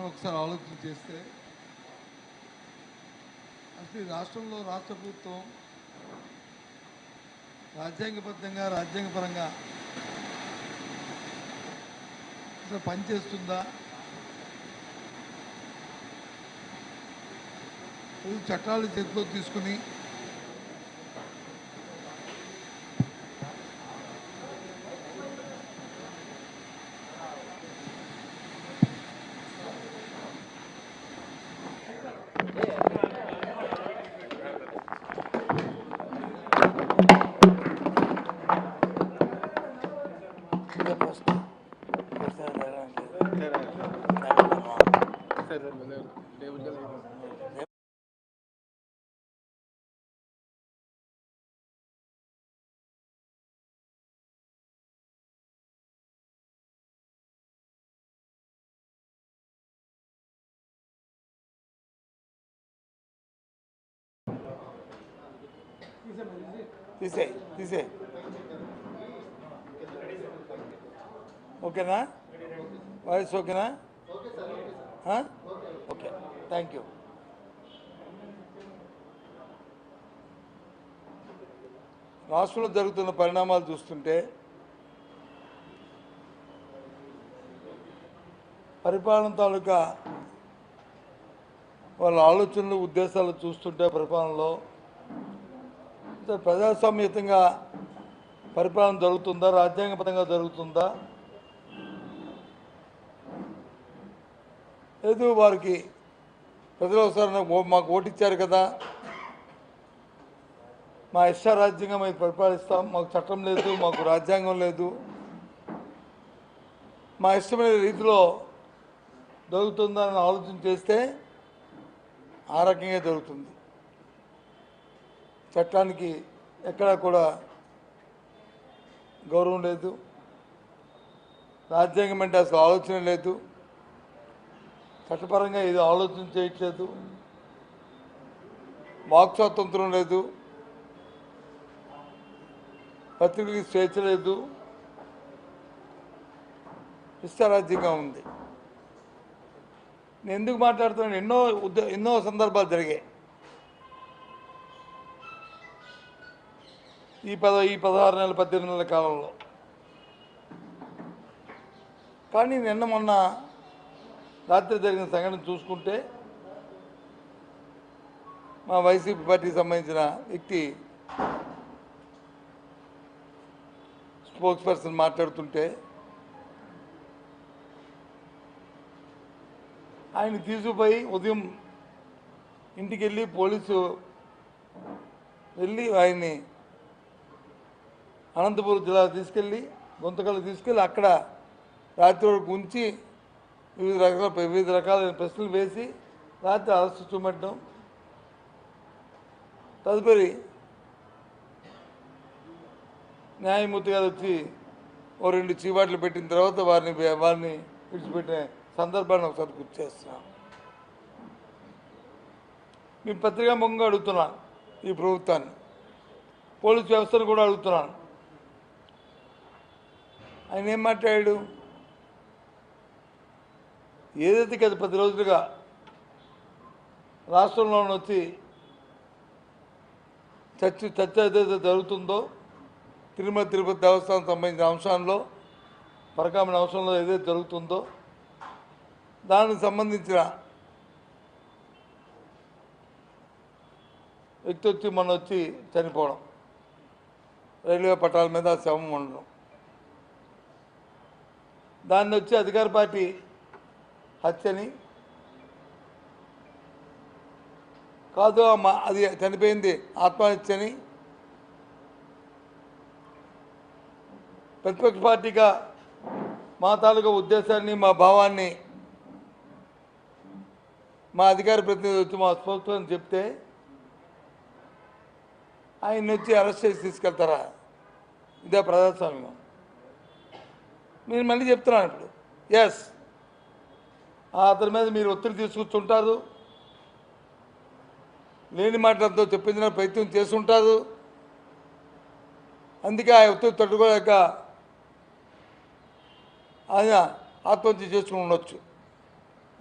మనం ఒకసారి ఆలోచన చేస్తే అసలు రాష్ట్రంలో రాష్ట్ర ప్రభుత్వం రాజ్యాంగబద్ధంగా రాజ్యాంగపరంగా అసలు పనిచేస్తుందా? చట్టాలు చేతిలో తీసుకుని తీసే తీసే. ఓకేనా? వాయిస్ ఓకేనా? Okay thank you. రాష్ట్రంలో జరుగుతున్న పరిణామాలు చూస్తుంటే పరిపాలన తాలూకా వాళ్ళ ఆలోచనలు ఉద్దేశాలు చూస్తుంటే పరిపాలనలో ఇంత ప్రజాస్వామ్యతంగా పరిపాలన జరుగుతుందా? రాజ్యాంగపరంగా జరుగుతుందా? లేదు వారికి ప్రజలు ఒకసారి నాకు మాకు ఓటిచ్చారు కదా. మా ఇష్ట రాజ్యంగా మేము పరిపాలిస్తాం. మాకు చట్టం లేదు మాకు రాజ్యాంగం లేదు. మా ఇష్టమైన రీతిలో జరుగుతుందని ఆలోచన చేస్తే ఆ రకంగా జరుగుతుంది. చట్టానికి ఎక్కడా కూడా గౌరవం లేదు. రాజ్యాంగం అంటే అసలు ఆలోచన లేదు. చట్టపరంగా ఇది ఆలోచన చేయట్లేదు. వాక్ స్వాతంత్రం లేదు. పత్రికలకి స్వేచ్ఛ లేదు. ఇష్టారాజ్యంగా ఉంది. నేను ఎందుకు మాట్లాడుతున్నాను? ఎన్నో ఎన్నో సందర్భాలు జరిగాయి. ఈ పద ఈ పదహారు నెలల పద్దెనిమిది నెలల కాలంలో. కానీ నిన్న మొన్న రాత్రి జరిగిన సంఘటన చూసుకుంటే మా వైసీపీ పార్టీకి సంబంధించిన వ్యక్తి స్పోక్స్ పర్సన్ మాట్లాడుతుంటే ఆయన తీసుకుపోయి ఉదయం ఇంటికి వెళ్ళి పోలీసు వెళ్ళి ఆయన్ని అనంతపురం జిల్లా తీసుకెళ్ళి గుంతకల్లు తీసుకెళ్ళి అక్కడ రాత్రి వరకు ఉంచి వివిధ రకాల వివిధ రకాలైన ప్రశ్నలు వేసి రాత్రి అరెస్ట్ చూపెట్టడం. తదుపరి న్యాయమూర్తి గారు వచ్చి ఓ రెండు చీవాట్లు పెట్టిన తర్వాత వారిని వారిని విడిచిపెట్టిన సందర్భాన్ని ఒకసారి గుర్తు చేస్తున్నాం. మీ పత్రికా ముఖంగా అడుగుతున్నాను ఈ ప్రభుత్వాన్ని. పోలీస్ వ్యవస్థను కూడా అడుగుతున్నాను. ఆయన ఏం మాట్లాడాడు? ఏదైతే గత పది రోజులుగా రాష్ట్రంలో వచ్చి చర్చ చర్చ ఏదైతే జరుగుతుందో తిరుమల తిరుపతి దేవస్థానం సంబంధించిన అంశాల్లో పరకామణ అంశంలో ఏదైతే జరుగుతుందో దానికి సంబంధించిన వ్యక్తి వచ్చి మొన్న వచ్చి చనిపోవడం. రైల్వే పట్టాల మీద శవం ఉండడం. దాన్ని వచ్చి అధికార పార్టీ హత్యని కాదు అది చనిపోయింది ఆత్మహత్యని ప్రతిపక్ష పార్టీగా మా తాలూకా ఉద్దేశాన్ని మా భావాన్ని మా అధికార ప్రతినిధి వచ్చి మా స్పోక్స్మన్ చెప్తే ఆయన్ని వచ్చి అరెస్ట్ చేసి తీసుకెళ్తారా? ఇదే ప్రజాస్వామ్యం. నేను మళ్ళీ చెప్తున్నాను ఇప్పుడు. ఎస్ అతని మీద మీరు ఒత్తిడి తీసుకొచ్చుంటారు లేని మాటలతో చెప్పించిన ప్రయత్నం చేస్తుంటారు. అందుకే ఆ ఒత్తిడి తట్టుకోలేక ఆయన ఆత్మహత్య చేసుకుని ఉండొచ్చు.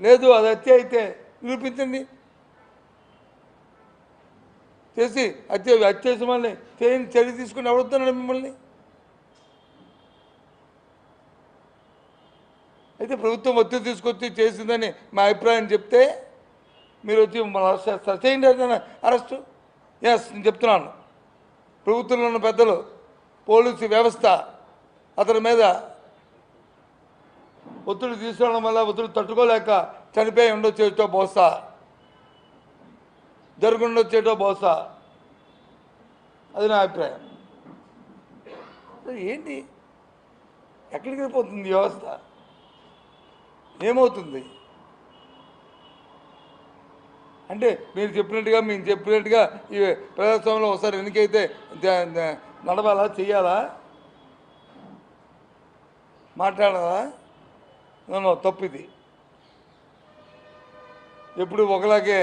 లేదు అది హత్య అయితే నిరూపించండి. చేసి హత్య హత్య చేసిన వాళ్ళని చేయని చర్య తీసుకుని ఎవడుతున్నాడు మిమ్మల్ని? అయితే ప్రభుత్వం ఒత్తిడి తీసుకొచ్చి చేసిందని మా అభిప్రాయం చెప్తే మీరు వచ్చి మమ్మల్ని అరెస్ట్ చేస్తారు. చేయండి అతను అరెస్టు. ఎస్ నేను చెప్తున్నాను. ప్రభుత్వంలో ఉన్న పెద్దలు పోలీసు వ్యవస్థ అతని మీద ఒత్తిడి తీసుకోవడం వల్ల ఒత్తిడి తట్టుకోలేక చనిపోయి ఉండొచ్చేటో బహుశా. జరుగుండొచ్చేటో బహుశా. అది నా అభిప్రాయం. ఏంటి? ఎక్కడికి వెళ్ళిపోతుంది వ్యవస్థ? ఏమవుతుంది? అంటే మీరు చెప్పినట్టుగా మేము చెప్పినట్టుగా ఈ ప్రజాస్వామ్యంలో ఒకసారి ఎన్నికైతే నడవాలా చెయ్యాలా? మాట్లాడాలా? నన్ను తప్పు ఇది ఎప్పుడు ఒకలాగే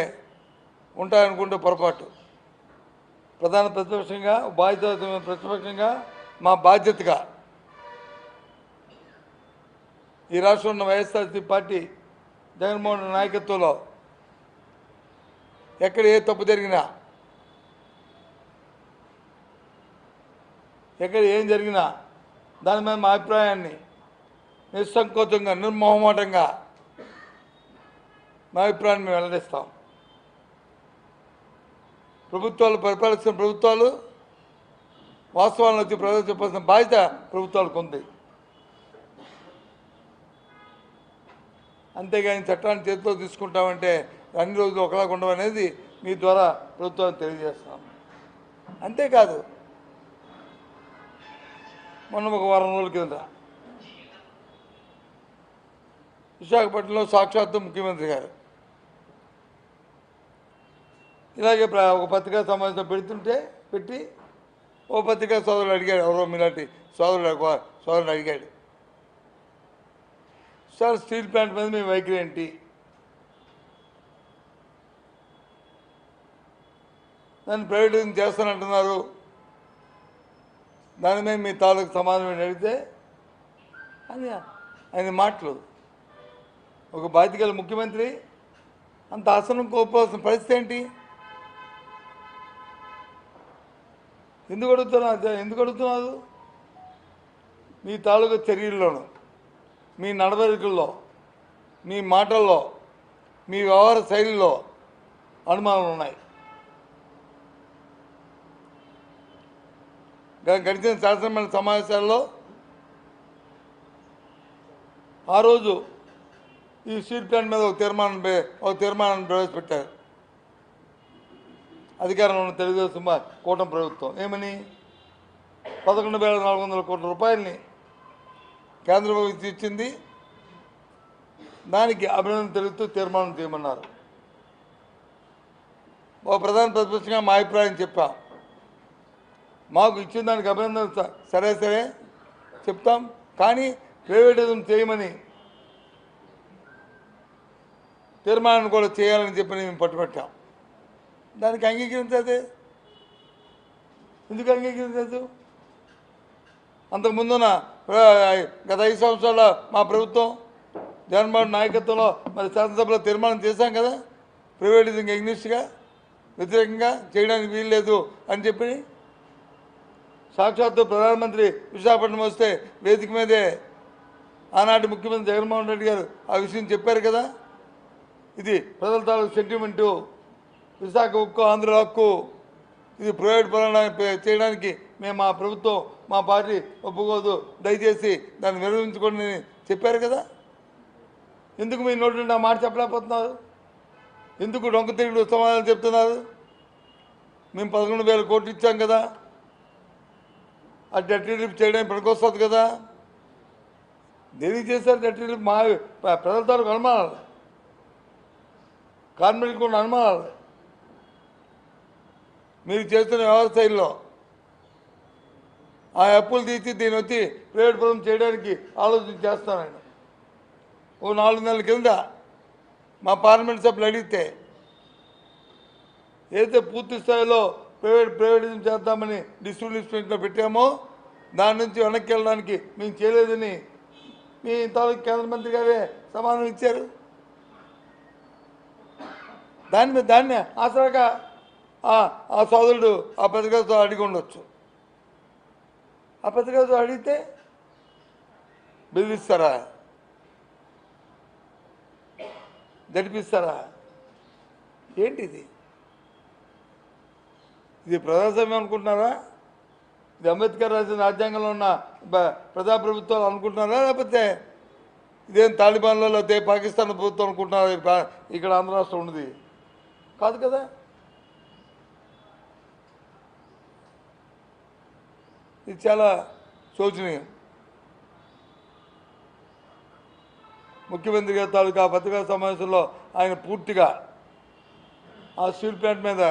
ఉంటాయనుకుంటే పొరపాటు. ప్రధాన ప్రతిపక్షంగా బాధ్యత ప్రతిపక్షంగా మా బాధ్యతగా. ఈ రాష్ట్రంలో ఉన్న వైఎస్ఆర్సీ పార్టీ జగన్మోహన్ నాయకత్వంలో ఎక్కడ ఏ తప్పు జరిగినా ఎక్కడ ఏం జరిగినా దాని మీద మా అభిప్రాయాన్ని నిస్సంకోచంగా నిర్మోహమాటంగా మా అభిప్రాయాన్ని మేము వెల్లడిస్తాం. ప్రభుత్వాలు పరిపాలిస్తున్న ప్రభుత్వాలు వాస్తవాలను వచ్చి ప్రజలు చెప్పాల్సిన బాధ్యత ప్రభుత్వాలకు ఉంది. అంతేగాని చట్టాన్ని చేతిలో తీసుకుంటామంటే అన్ని రోజులు ఒకలాగా ఉండవు అనేది మీ ద్వారా ప్రభుత్వానికి తెలియజేస్తున్నాం. అంతేకాదు మొన్న ఒక వారం రోజుల కింద విశాఖపట్నంలో సాక్షాత్తు ముఖ్యమంత్రి గారు ఇలాగే ప్ర- ఒక పత్రికా సమావేశం పెడుతుంటే పెట్టి ఓ పత్రికా సోదరుడు అడిగాడు ఎవరో మీలాంటి సోదరుడు ఒక సోదరుడు అడిగాడు. సార్ స్టీల్ ప్లాంట్ మీద మీ వైఖరి ఏంటి? దాన్ని ప్రైవేటైజేషన్ చేస్తానంటున్నారు. దాని మీద మీ తాలూకు సమాధానం అడిగితే అది ఆయన మాటలు. ఒక బాధ్యత ముఖ్యమంత్రి అంత ఆసనం కోల్పోవాల్సిన పరిస్థితి ఏంటి? ఎందుకు అడుగుతున్నా ఎందుకు అడుగుతున్నారు? మీ తాలూకు చర్యల్లోనూ. మీ నడవడికల్లో మీ మాటల్లో మీ వ్యవహార శైలిలో అనుమానాలు ఉన్నాయి. గడిచిన శాసనమండలి సమావేశాల్లో ఆ రోజు ఈ స్టీల్ ప్లాంట్ మీద ఒక తీర్మానం ఒక తీర్మానాన్ని ప్రవేశపెట్టారు. అధికారంలో ఉన్న తెలుగుదేశం కూటమి ప్రభుత్వం. ఏమని? పదకొండు వేల నాలుగు వందల కోట్ల రూపాయలని కేంద్ర ప్రభుత్వం ఇచ్చింది. దానికి అభినందన తెలుపుతూ తీర్మానం చేయమన్నారు. ఓ ప్రధాన ప్రతిపక్షంగా మా అభిప్రాయం చెప్పాం. మాకు ఇచ్చిన దానికి అభినందన సరే సరే చెప్తాం. కానీ ప్రైవేటిజం చేయమని తీర్మానాన్ని కూడా చేయాలని చెప్పి మేము పట్టుబట్టాం. దానికి అంగీకరించదే ఎందుకు అంగీకరించదు? అంతకుముందున గత ఐదు సంవత్సరాల మా ప్రభుత్వం జగన్మోహన్ నాయకత్వంలో మరి శాసనసభలో తీర్మానం చేశాం కదా? ప్రైవేటిజంగా ఇంగ్లీష్గా వ్యతిరేకంగా చేయడానికి వీల్లేదు అని చెప్పి సాక్షాత్తు ప్రధానమంత్రి విశాఖపట్నం వస్తే వేదిక మీదే ఆనాటి ముఖ్యమంత్రి జగన్మోహన్ రెడ్డి గారు ఆ విషయం చెప్పారు కదా? ఇది ప్రజల తాలూకు సెంటిమెంటు విశాఖ ఉక్కు ఆంధ్ర హక్కు ఇది ప్రైవేట్ పరంగా చేయడానికి మేము మా ప్రభుత్వం మా పార్టీ ఒప్పుకోదు. దయచేసి దాన్ని విరమించుకోండి చెప్పారు కదా? ఎందుకు మీ నోటి నుండి ఆ మాట చెప్పలేకపోతున్నారు? ఎందుకు డొంక తిరిగి సమాధానం చెప్తున్నారు? మేము పదకొండు వేల కోట్లు ఇచ్చాం కదా. ఆ డెట్ రిలీఫ్ చేయడానికి పనికొస్తుంది కదా. దేనికి చేశారు డెట్ రిలీఫ్? మా ప్రజల తాలూకు అనుమానాలు. కార్మికులకు ఉన్న అనుమానాలు. మీరు చేస్తున్న వ్యవస్థ ఇల్లో ఆ అప్పులు తీసి దీన్ని వచ్చి ప్రైవేట్ పరం చేయడానికి ఆలోచన చేస్తానండి ఓ నాలుగు నెలల కింద మా పార్లమెంట్ సభ్యులు అడిగితే ఏదైతే పూర్తి స్థాయిలో ప్రైవేట్ ప్రైవేటిజం చేద్దామని డిస్ట్రిబ్యూషన్లో పెట్టామో దాని నుంచి వెనక్కి వెళ్ళడానికి మేము చేయలేదని మీ తాలూకు కేంద్ర మంత్రి గారే సమాధానం ఇచ్చారు. దాని మీద దాన్ని ఆసరాగా ఆ- ఆ సోదరుడు ఆ పెద్దగారితో అడిగి ఉండొచ్చు. ఆ పత్రికతో అడిగితే బెదిరిస్తారా గడిపిస్తారా ఏంటిది? ఇది ప్రజాస్వామ్యం అనుకుంటున్నారా? ఇది అంబేద్కర్ రాసిన రాజ్యాంగంలో ఉన్న ప్రజాప్రభుత్వాలు అనుకుంటున్నారా? లేకపోతే ఇదేం తాలిబాన్లో లేకపోతే పాకిస్తాన్ ప్రభుత్వం అనుకుంటున్నారా? ఇక్కడ ఆంధ్ర రాష్ట్రం ఉన్నది. కాదు కదా? ఇది చాలా శోచనీయం. ముఖ్యమంత్రి గారి తాలూకా పత్రికా సమావేశంలో ఆయన పూర్తిగా ఆ స్టీల్ ప్లాంట్ మీద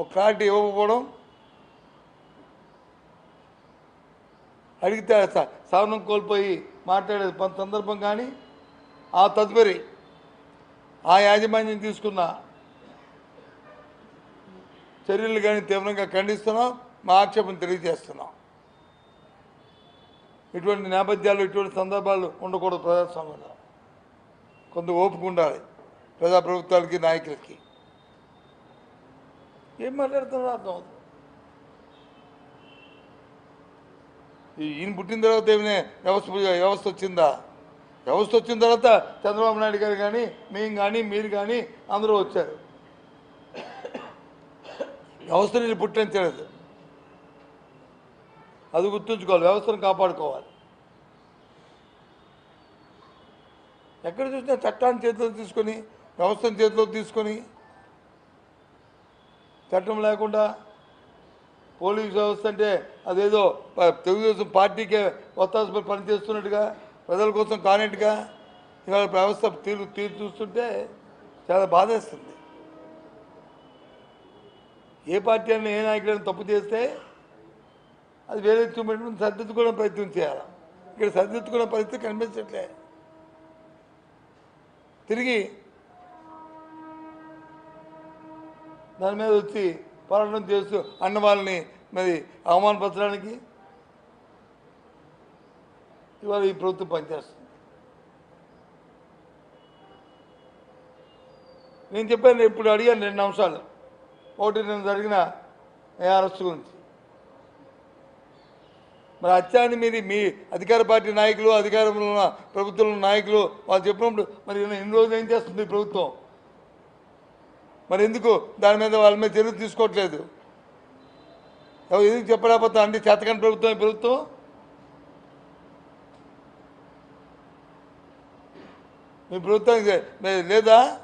ఒక క్లారిటీ ఇవ్వకపోవడం అడిగితే సవరణం సహనం కోల్పోయి మాట్లాడే సందర్భం కానీ ఆ తదుపరి ఆ యాజమాన్యం తీసుకున్న చర్యలు కానీ తీవ్రంగా ఖండిస్తున్నాం మా ఆక్షేపం తెలియజేస్తున్నాం. ఇటువంటి నేపథ్యాలు ఇటువంటి సందర్భాలు ఉండకూడదు ప్రజాస్వామ్యంలో. కొంత ఓపిక ఉండాలి ప్రజాప్రభుత్వాలకి నాయకులకి. ఏం మాట్లాడుతున్నారో అర్థం అవుతుంది. ఈయన పుట్టిన తర్వాత ఏమైనా వ్యవస్థ వ్యవస్థ వచ్చిందా? వ్యవస్థ వచ్చిన తర్వాత చంద్రబాబు నాయుడు గారు కానీ మేము కానీ మీరు కానీ అందరూ వచ్చారు. వ్యవస్థ నుంచి పుట్టించలేదు అది గుర్తుంచుకోవాలి వ్యవస్థను కాపాడుకోవాలి. ఎక్కడ చూసినా చట్టాన్ని చేతిలో తీసుకొని వ్యవస్థను చేతిలో తీసుకొని చట్టం లేకుండా పోలీస్ వ్యవస్థ అంటే అదేదో తెలుగుదేశం పార్టీకే ఒత్తాసపడి పనిచేస్తున్నట్టుగా ప్రజల కోసం కానట్టుగా ఇవాళ వ్యవస్థ తీరు తీరు చూస్తుంటే చాలా బాధేస్తుంది. ఏ పార్టీ అయినా ఏ నాయకుడైనా తప్పు చేస్తే అది వేరే చూపెట్టుకుని సర్దిద్దుకునే ప్రయత్నం చేయాలి. ఇక్కడ సర్దిద్దుకునే పరిస్థితి కనిపించట్లే. తిరిగి దాని మీద వచ్చి పోరాటం చేస్తూ అన్న వాళ్ళని మరి అవమానపరచడానికి ఇవాళ ఈ ప్రభుత్వం పనిచేస్తుంది. నేను చెప్పాను ఇప్పుడు అడిగాను రెండు అంశాలు. ఒకటి నేను జరిగిన అరెస్ట్ గురించి? మరి అత్యాన్ని మీరు మీ అధికార పార్టీ నాయకులు అధికారంలో ఉన్న ప్రభుత్వంలో నాయకులు వాళ్ళు చెప్పినప్పుడు మరి ఎన్ని రోజులు ఏం చేస్తుంది ప్రభుత్వం? మరి ఎందుకు దాని మీద వాళ్ళ మీద చర్యలు తీసుకోవట్లేదు? ఎవరు ఎందుకు చెప్పలేకపోతే అంటే చేతకాని ప్రభుత్వం ఈ ప్రభుత్వం? మీ ప్రభుత్వానికి లేదా?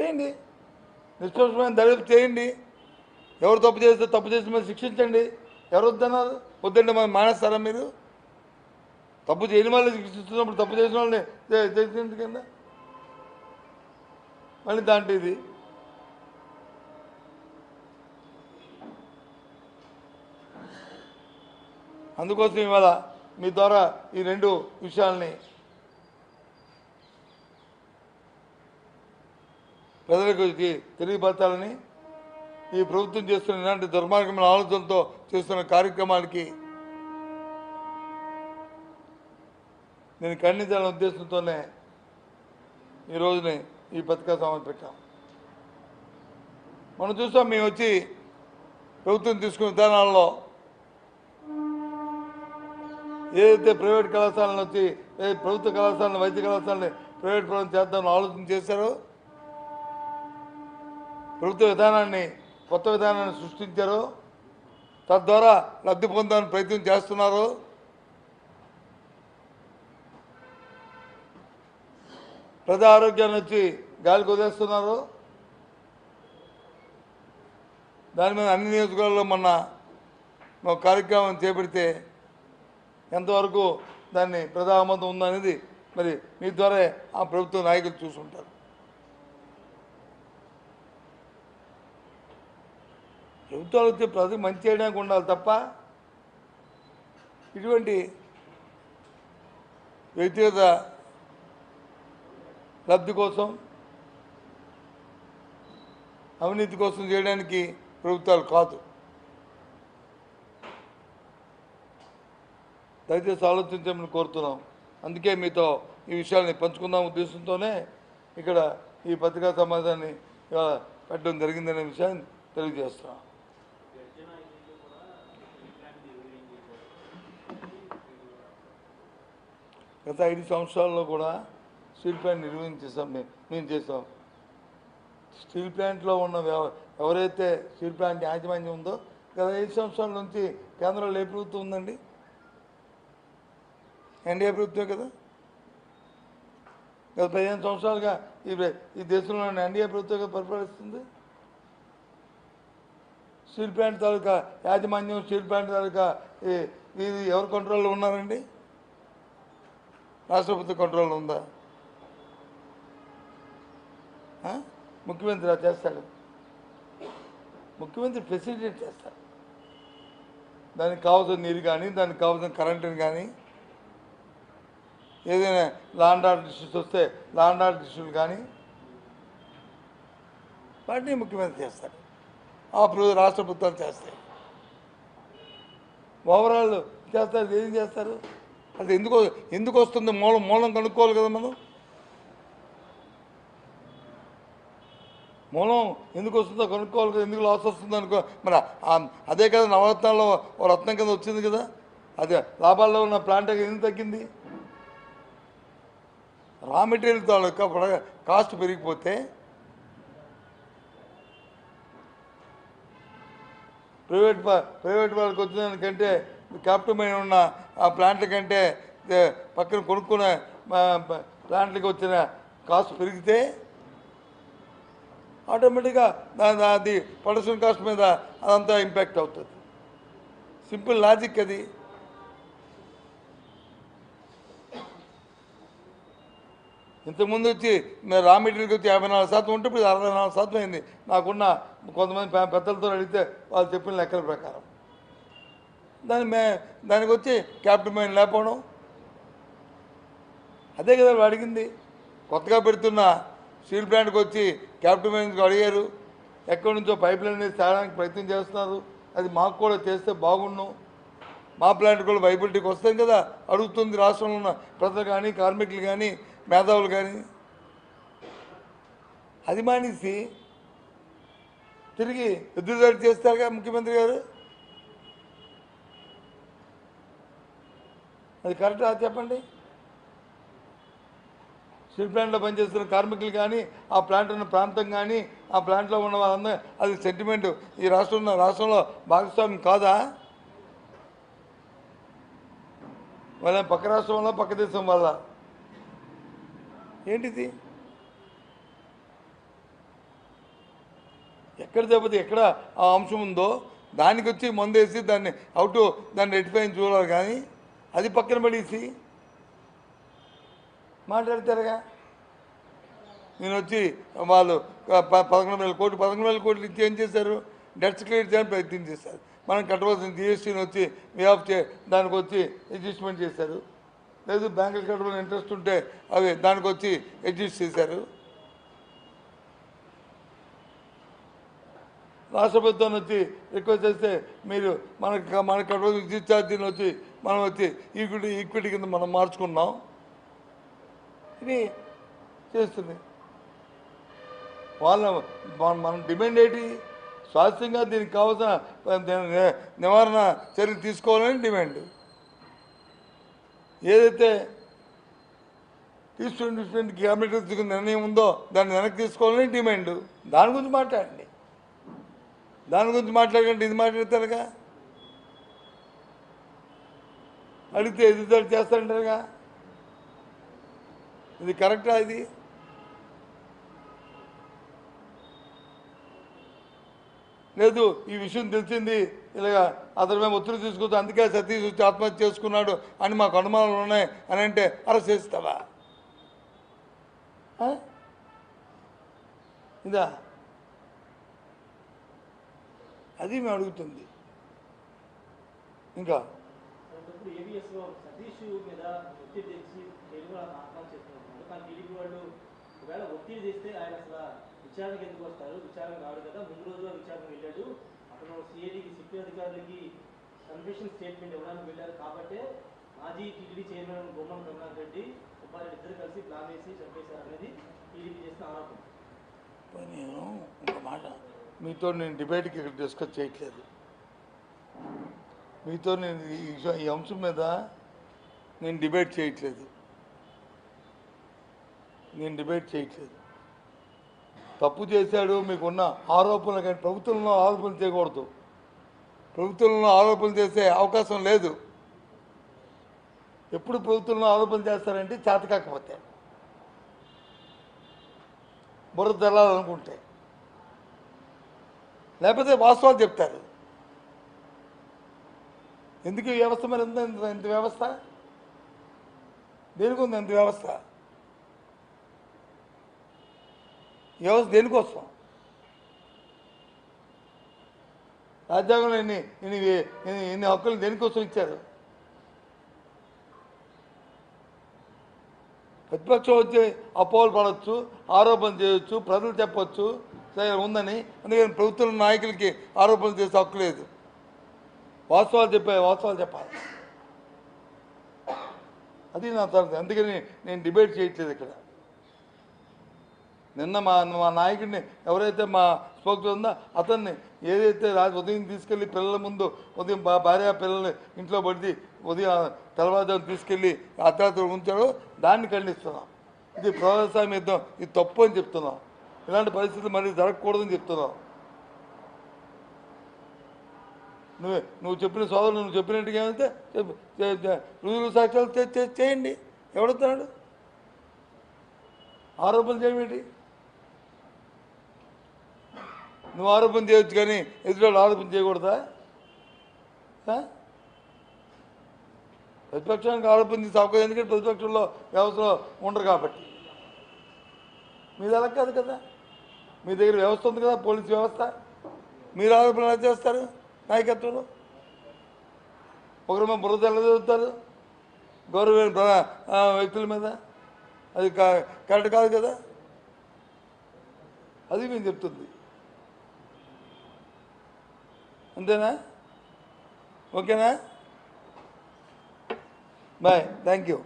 చేయండి. నిష్పక్షమైన దర్యాప్తు చేయండి. ఎవరు తప్పు చేస్తే తప్పు చేసి మరి శిక్షించండి. ఎవరు వద్దన్నారు? వద్దండి మరి మానేస్తారా మీరు? తప్పు చేయని వాళ్ళని శిక్షిస్తున్నప్పుడు తప్పు చేసిన వాళ్ళని చే- మళ్ళీ దాంట్లో ఇది. అందుకోసం ఇవాళ మీ ద్వారా ఈ రెండు విషయాల్ని ప్రజలకు తెలియపరచాలని ఈ ప్రభుత్వం చేస్తున్న ఇలాంటి దుర్మార్గమైన ఆలోచనతో చేస్తున్న కార్యక్రమానికి నేను ఖండించాలనే ఉద్దేశంతోనే ఈ రోజుని ఈ పత్రికా సమావేశం పెట్టాం. మనం చూస్తాం మేము వచ్చి ప్రభుత్వం తీసుకున్న విధానాల్లో ఏదైతే ప్రైవేట్ కళాశాలను వచ్చి ప్రభుత్వ కళాశాలను వైద్య కళాశాలని ప్రైవేట్ ప్రభుత్వం చేద్దామని ఆలోచన చేశారో ప్రభుత్వ విధానాన్ని కొత్త విధానాన్ని సృష్టించారో. తద్వారా లబ్ధి పొందాలని ప్రయత్నం చేస్తున్నారు. ప్రజా ఆరోగ్యాన్ని వచ్చి గాలి కుదేస్తున్నారు దాని మీద అన్ని నియోజకవర్గాల్లో మొన్న ఒక కార్యక్రమం చేపడితే ఎంతవరకు దాన్ని ప్రజా ఆమోదం ఉందనేది మరి మీ ద్వారా ఆ ప్రభుత్వ నాయకులు చూసుంటారు ప్రభుత్వాలు వచ్చి ప్రజలకు మంచి చేయడానికి ఉండాలి తప్ప ఇటువంటి వ్యక్తిగత లబ్ధి కోసం అవినీతి కోసం చేయడానికి ప్రభుత్వాలు కాదు. దయచేసి ఆలోచించమని కోరుతున్నాం. అందుకే మీతో ఈ విషయాల్ని పంచుకుందాం ఉద్దేశంతోనే ఇక్కడ ఈ పత్రికా సమాజాన్ని ఇవాళ పెట్టడం జరిగిందనే విషయాన్ని తెలియజేస్తున్నాం. గత ఐదు సంవత్సరాల్లో కూడా స్టీల్ ప్లాంట్ నిర్వహించేసాం మేము మేము చేసాం. స్టీల్ ప్లాంట్లో ఉన్న ఎవరైతే స్టీల్ ప్లాంట్ యాజమాన్యం ఉందో గత ఐదు సంవత్సరాల నుంచి కేంద్రంలో ఏ ప్రభుత్వం ఉందండి ఎన్డీఏ ప్రభుత్వమే కదా? గత పదిహేను సంవత్సరాలుగా ఈ ఈ దేశంలో ఎన్డీఏ ప్రభుత్వం పరిపాలిస్తుంది? స్టీల్ ప్లాంట్ తాలూకా యాజమాన్యం స్టీల్ ప్లాంట్ తాలూకా ఈ- ఇది ఎవరి కంట్రోల్లో ఉన్నారండి? రాష్ట్ర ప్రభుత్వ కంట్రోల్లో ఉందా? ముఖ్యమంత్రి చేస్తాడు. ముఖ్యమంత్రి ఫెసిలిటేట్ చేస్తాడు. దానికి కావాల్సిన నీరు కానీ దానికి కావాల్సిన కరెంటుని కానీ ఏదైనా లాండ్ ఆర్డర్ ఇష్యూస్ వస్తే లాండ్ ఆర్డర్ ఇష్యూలు కానీ వాటిని ముఖ్యమంత్రి చేస్తాడు. ఆ ప్ర- రాష్ట్ర ప్రభుత్వాలు చేస్తాయి. ఓవరాల్ చేస్తారు ఏం చేస్తారు? అది ఎందుకు ఎందుకు వస్తుంది మూలం మూలం కనుక్కోవాలి కదా మనం? మూలం ఎందుకు వస్తుందో కనుక్కోవాలి కదా ఎందుకు లాస్ వస్తుందో అనుకో. మరి అదే కదా నవరత్నాల్లో ఓ రత్నం కింద వచ్చింది కదా? అదే లాభాల్లో ఉన్న ప్లాంట్ ఎందుకు తగ్గింది? రా మెటీరియల్ తాలూకా ప్రొడ- కాస్ట్ పెరిగిపోతే ప్రైవేట్ ప్రైవేట్ వాళ్ళకి వచ్చిన దానికంటే క్యాపిటల్ ఉన్న ఆ ప్లాంట్ల కంటే పక్కన కొనుక్కునే ప్లాంట్లకి వచ్చిన కాస్ట్ పెరిగితే ఆటోమేటిక్గా అది ప్రొడక్షన్ కాస్ట్ మీద అదంతా ఇంపాక్ట్ అవుతుంది. సింపుల్ లాజిక్ అది. ఇంతకుముందు వచ్చి రా మెటీరియల్కి వచ్చి యాభై నాలుగు శాతం ఉంటే ఇప్పుడు అరవై నాలుగు శాతం అయింది. నాకున్న కొంతమంది పెద్దలతో అడిగితే వాళ్ళు చెప్పిన లెక్కల ప్రకారం. దాని మే దానికి వచ్చి క్యాపిటల్ మైన్ లేకపోవడం. అదే కదా వాళ్ళు అడిగింది. కొత్తగా పెడుతున్న స్టీల్ ప్లాంట్కి వచ్చి క్యాపిటల్ మైన్స్ అడిగారు. ఎక్కడి నుంచో పైప్ లైన్ అనేది తేడానికి ప్రయత్నం చేస్తున్నారు. అది మాకు కూడా చేస్తే బాగుండు. మా ప్లాంట్ కూడా వైబిలిటీకి వస్తాం కదా అడుగుతుంది రాష్ట్రంలో ఉన్న ప్రజలు కానీ కార్మికులు కానీ మేధావులు కానీ. అది మానేసి తిరిగి ఎదురుదాడి చేస్తారుగా ముఖ్యమంత్రి గారు. అది కరెక్టా చెప్పండి? స్టీల్ ప్లాంట్లో పనిచేస్తున్న కార్మికులు కానీ ఆ ప్లాంట్ ఉన్న ప్రాంతం కానీ ఆ ప్లాంట్లో ఉన్న వాళ్ళందరూ అది సెంటిమెంట్ ఈ రాష్ట్రంలో రాష్ట్రంలో భాగస్వామ్యం కాదా? వాళ్ళ పక్క రాష్ట్రం వల్ల పక్క దేశం వల్ల ఏంటిది? ఎక్కడ దెబ్బతి ఎక్కడ ఆ అంశం ఉందో? దానికి వచ్చి మందేసి దాన్ని అవుట్ దాన్ని రెట్టిఫై చూడాలి కానీ. అది పక్కన పడేసి మాట్లాడతారుగా. నేను వచ్చి వాళ్ళు ప- పదకొండు వేల కోట్లు పదకొండు వేల కోట్లు ఇచ్చి ఏం చేశారు? డెట్స్ క్లియర్ చేయడానికి ప్రయత్నం చేశారు. మనం కట్టవలసిన జిఎస్టీని వచ్చి వే ఆఫ్ చే దానికి వచ్చి అడ్జస్ట్మెంట్ చేశారు. లేదు బ్యాంకులు కట్టవలసిన ఇంట్రెస్ట్ ఉంటే అవి దానికి వచ్చి అడ్జస్ట్ చేశారు. రాష్ట్ర ప్రభుత్వాన్ని వచ్చి రిక్వెస్ట్ చేస్తే మీరు మనకి మనకి కట్టవలసిన విద్యుత్ ఛార్జీని వచ్చి మనం వచ్చి ఈక్విటీ ఈక్విటీ కింద మనం మార్చుకున్నాం. ఇది చేస్తుంది. వాళ్ళ మనం డిమాండ్ ఏంటి? స్వాస్థ్యంగా దీనికి కావాల్సిన నివారణ చర్యలు తీసుకోవాలని డిమాండ్. ఏదైతే తీసుకుని డిఫరెంట్ క్యాబినెట్ తీసుకున్న నిర్ణయం ఉందో దాన్ని వెనక్కి తీసుకోవాలని డిమాండ్. దాని గురించి మాట్లాడండి. దాని గురించి మాట్లాడకండి ఇది మాట్లాడతారుగా? అడిగితే ఎదుగుదల చేస్తారంటారుగా? ఇది కరెక్టా ఇది? లేదు ఈ విషయం తెలిసింది. ఇలాగా అతని మేము ఒత్తిడి తీసుకొచ్చి అందుకే సతీష్ వచ్చి ఆత్మహత్య చేసుకున్నాడు అని మాకు అనుమానాలు ఉన్నాయి అని అంటే అరెస్ట్ చేస్తావా? ఇదా? అది మేము అడుగుతుంది. ఇంకా? అలాంటప్పుడు ఏబిఎస్లో సతీష్ మీద ఒత్తిడి తెచ్చి తెలుగు వాళ్ళని చేస్తున్నారు కానీ టీడీపీ వాళ్ళు ఒకవేళ ఒత్తిడి తెస్తే ఆయన అసలు విచారణకి ఎందుకు వస్తారు? విచారణ రాడు కదా. ముందు రోజులో విచారణ వెళ్ళాడు. అతను సిఐడికి సిపి అధికారులకి కన్ఫెషన్ స్టేట్మెంట్ ఇవ్వడానికి వెళ్ళారు. కాబట్టే మాజీ టీడీపీ చైర్మన్ బొమ్మన కరుణాకర్ రెడ్డి సుబ్బారెడ్డి ఇద్దరు కలిసి ప్లాన్ వేసి చంపేశారు అనేది టీడీపీ చేసిన ఆరోపణ. నేను ఒక మాట మీతో నేను డిబేట్కి ఇక్కడ డిస్కస్ చేయట్లేదు. మీతో నేను ఈ అంశం మీద నేను డిబేట్ చేయట్లేదు. నేను డిబేట్ చేయట్లేదు. తప్పు చేశాడు మీకున్న ఆరోపణలు కానీ ప్రభుత్వంలో ఆరోపణలు చేయకూడదు. ప్రభుత్వంలో ఆరోపణలు చేసే అవకాశం లేదు. ఎప్పుడు ప్రభుత్వంలో ఆరోపణలు చేస్తారంటే చేత కాకపోతే. బుర్ర తెల్లాలనుకుంటే లేకపోతే వాస్తవాలు చెప్తారు. ఎందుకు ఈ వ్యవస్థ మరి ఎంత ఇంత ఇంత వ్యవస్థ? దేనికి ఉంది ఎంత వ్యవస్థ? వ్యవస్థ దేనికోసం? రాజ్యాంగంలో ఎన్ని ఎన్ని ఎన్ని హక్కులు దేనికోసం ఇచ్చారు? ప్రతిపక్షం వచ్చి అపోహలు పడవచ్చు ఆరోపణ చేయొచ్చు ప్రజలు చెప్పొచ్చు సరే ఉందని. అందుకని ప్రభుత్వ నాయకులకి ఆరోపణలు చేసే హక్కు లేదు. వాస్తవాలు చెప్పే వాస్తవాలు చెప్పాలి. అది నా తరగతి అందుకని నేను డిబేట్ చేయట్లేదు ఇక్కడ. నిన్న మా మా నాయకుడిని ఎవరైతే మా స్పోక్స్ ఉందో అతన్ని ఏదైతే రాజు ఉదయం తీసుకెళ్ళి పిల్లల ముందు ఉదయం భార్య పిల్లల్ని ఇంట్లో పడి ఉదయం తెల్లవారుజాము తీసుకెళ్ళి అర్ధరాత్రి ఉంచాడో దాన్ని ఖండిస్తున్నాం. ఇది ప్రజాస్వామ్య యుద్ధం ఇది తప్పు అని చెప్తున్నాం. ఇలాంటి పరిస్థితులు మళ్ళీ జరగకూడదని చెప్తున్నాం. నువ్వు నువ్వు చెప్పిన సోదరులు నువ్వు చెప్పినట్టుగా ఏమైతే రుజువులు సాక్ష్యాలు చేయండి. ఎవడుతున్నాడు ఆరోపణ చేయమేంటి? నువ్వు ఆరోపణ చేయొచ్చు కానీ ఎదురు ఆరోపణ చేయకూడదా? ప్రతిపక్షానికి ఆరోపణ చేసే అవకాశం ఎందుకంటే ప్రతిపక్షంలో వ్యవస్థలో ఉండరు కాబట్టి. మీది అలా కాదు కదా. మీ దగ్గర వ్యవస్థ ఉంది కదా పోలీస్ వ్యవస్థ. మీరు ఆరోపణ ఎలా చేస్తారు? నాయకత్వంలో? ఒకరేమో బురద ఎలా చదువుతారు గౌరవమైన వ్యక్తుల మీద. అది కా- కరెక్ట్ కాదు కదా? అది మేము చెప్తుంది. అంతేనా? ఓకేనా? బాయ్. Thank you